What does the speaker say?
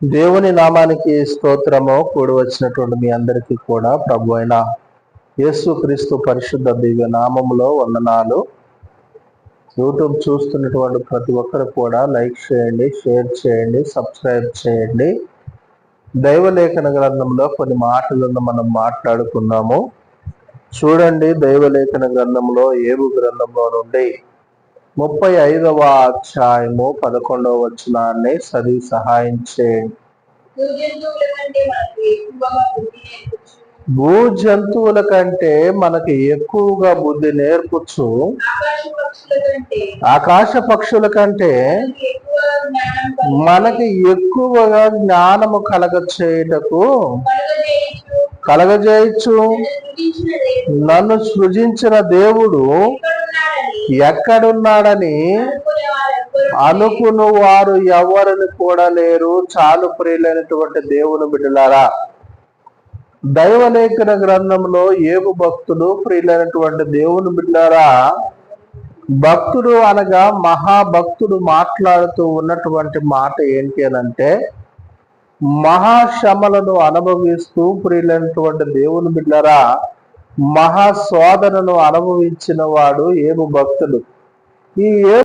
దేవుని నామానికి స్తోత్రము. కూడి వచ్చినటువంటి మీ అందరికీ కూడా ప్రభు అయిన యేసు క్రీస్తు పరిశుద్ధ దివ్య నామములో వందనాలు. యూట్యూబ్ చూస్తున్నటువంటి ప్రతి ఒక్కరు కూడా లైక్ చేయండి షేర్ చేయండి సబ్స్క్రైబ్ చేయండి. దైవలేఖన గ్రంథంలో కొన్ని మాటలను మనం మాట్లాడుకున్నాము. చూడండి దైవలేఖన గ్రంథంలో ఏబు గ్రంథంలో నుండి ముప్పై ఐదవ అధ్యాయము పదకొండవ వచనాన్ని చదివి సహాయం చేయండి. భూ జంతువుల కంటే మనకి ఎక్కువగా బుద్ధి నేర్పుచు. భూ జంతువుల కంటే మనకి ఎక్కువగా బుద్ధి నేర్పుచు. ఆకాశ పక్షుల కంటే మనకి ఎక్కువగా జ్ఞానము కలగ చేయుటకు కలుగజేయుచు. కలగజేయచ్చు నన్ను సృజించిన దేవుడు ఎక్కడున్నాడని అనుకును వారు ఎవరిని కూడా లేరు. చాలు ప్రియులైనటువంటి దేవుని బిడ్డలారా దైవలేఖన గ్రంథంలో ఏబు భక్తుడు ప్రియులైనటువంటి దేవుని బిడ్డారా భక్తుడు అనగా మహాభక్తుడు మాట్లాడుతూ ఉన్నటువంటి మాట ఏంటి అనంటే మహాశ్రమలను అనుభవిస్తూ ప్రియులైనటువంటి దేవుని బిడ్డరా మహాశోధనను అనుభవించిన వాడు ఏబు భక్తుడు. ఈ